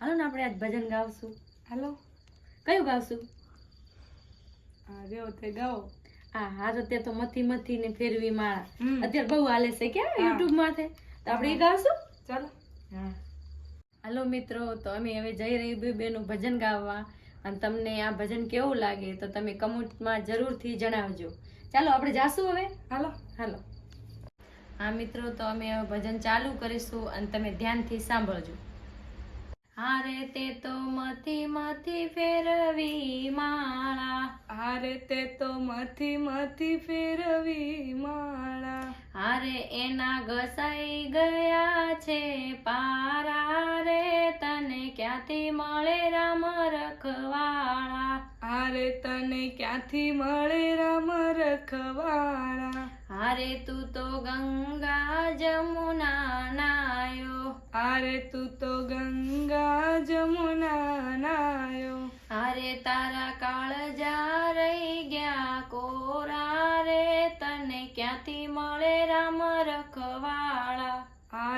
હાલો ને આપણે આજ ભજન ગાવશું. હાલો. કયું ગાવશું? હા રહ્યો તે ગાઓ. હા હારો તે તો મથી મથી ને ફેરવી માળા અત્યારે બહુ હાલે છે કે યુટ્યુબ માંથે તો? આપણે એ ગાવશું? ચાલો. હા. હાલો મિત્રો તો અમે હવે જઈ રહી બે બેનું ભજન ગાવા. અને તમને આ ભજન કેવું લાગે તો તમે કમેન્ટમાં જરૂરથી જણાવજો. ચાલો આપણે જાશું હવે? હાલો. હાલો. હા મિત્રો તો અમે ભજન ચાલુ કરીશું અને તમે ધ્યાનથી સાંભળજો. હારે તે તો મથી મથી ફેરવી માળા. હારે તે તો મથી મથી ફેરવી માળા. હારે એના ઘસાઈ ગયા છે પારા રે તને ક્યાંથી મળે રામ રખવાળા? હારે તને ક્યાંથી મળે રામ રખવાળા? હારે તું તો ગંગા જમુના હારે તું તો ગંગા જમુના નાયો આરે તારા કાળજા રહી ગયા કોરા રે તને ક્યાંથી મળે રામ રખવાળા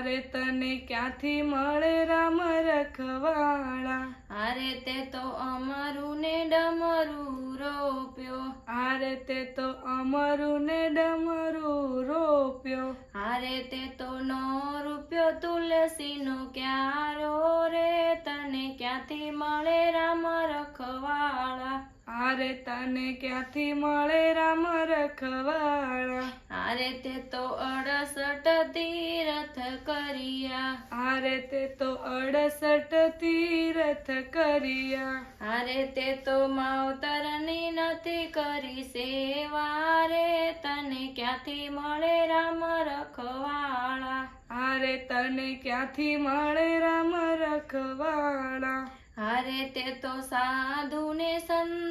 હારે તને ક્યાંથી મળે રામ રખવાળા? હારે તે તો અમારું ને ડમરું રોપ્યો. હારે તે તો અમારું ને ડમરું રોપ્યો. હારે તે તો નો રૂપિયો તુલસીનો ક્યારો રે? તને ક્યાંથી મળે રામ રખવાળા? હારે તને ક્યાંથી મળે રામ રખવાળા? હારે તે તો અડસઠ તીરથ કરિયા. હારે તે તો અડસઠ તીરથ કરિયા. હારે તે તો માવતરની નથી કરી સેવા રે તને ક્યાંથી મળે રામ રખવાળા? હારે તને ક્યાંથી મળે રામ રખવાળા? હારે તે તો સાધુ ને સંત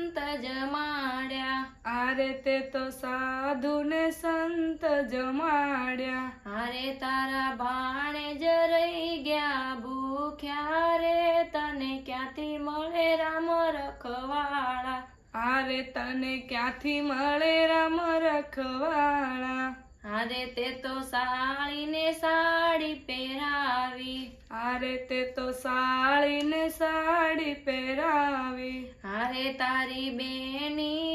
હારે તે તો સાધુ ને સંત જમાડ્યા. હારે તારા ભાણે જ રહી ગયા ભૂખ્યા રે તને ક્યાંથી મળે રામ રખવાળા? હારે તને ક્યાંથી મળે રામ રખવાળા? હારે તે તો સાળીને સાડી પહેરાવી. હારે તે તો સાળીને સાડી પહેરાવી. હારે તારી બેની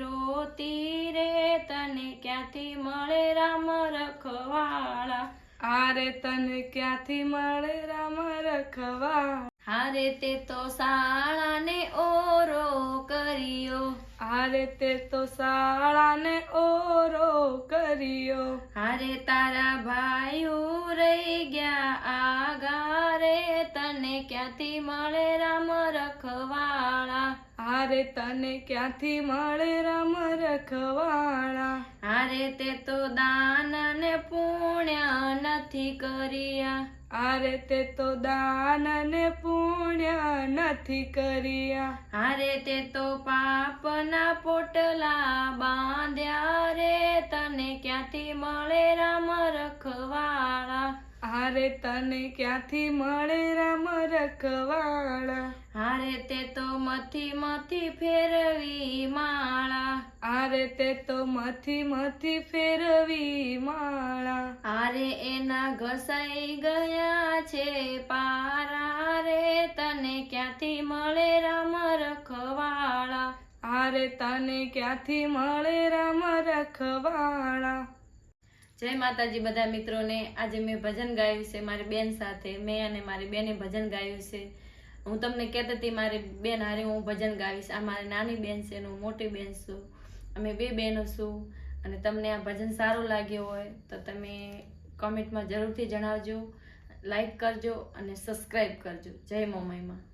રોતી રે તને ક્યાંથી મળે રામ રખવાળા? હારે તને ક્યાંથી મળે રામ રખવા હારે તે તો શાળાને ઓરો કર્યો. હારે તે તો શાળાને ઓરો કર્યો. હારે તારા ભાઈઓ રહી ગયા આગા રે તને ક્યાંથી મળે રામ રખવાળા? હારે તને ક્યાંથી મળે રામ રખવાળા હારે તે તો દાન ને પુણ્ય નથી કર્યા. હારે તે તો દાન ને પુણ્ય નથી કર્યા. હારે તે તો પાપના પોટલા બાંધ્યા રે. તને ક્યાંથી મળે રામ રખવાળા હારે તને ક્યાંથી મળે રામ રખવાળા? હારે તે તો મથી મથી ફેરવી માળા. હારે તે તો મથી મથી ફેરવી માળા. હારે એના ઘસાઈ ગયા છે પારા. રે તને ક્યાંથી મળે રામ રખવાળા? હારે તને ક્યાંથી મળે રામ રખવાળા? જય માતાજી બધા મિત્રોને. આજે મેં ભજન ગાયું છે મારી બેન સાથે. મેં અને મારી બેને ભજન ગાયું છે. હું તમને કહેતી હતી, મારી બેન હારે હું ભજન ગાવીશ. આ મારી નાની બેન છે હું મોટી બેન છું. અમે બે બહેનો છું અને તમને આ ભજન સારું લાગ્યું હોય તો તમે કોમેન્ટમાં જરૂરથી જણાવજો લાઈક કરજો અને સબસ્ક્રાઈબ કરજો. જય મોમાઈમાં.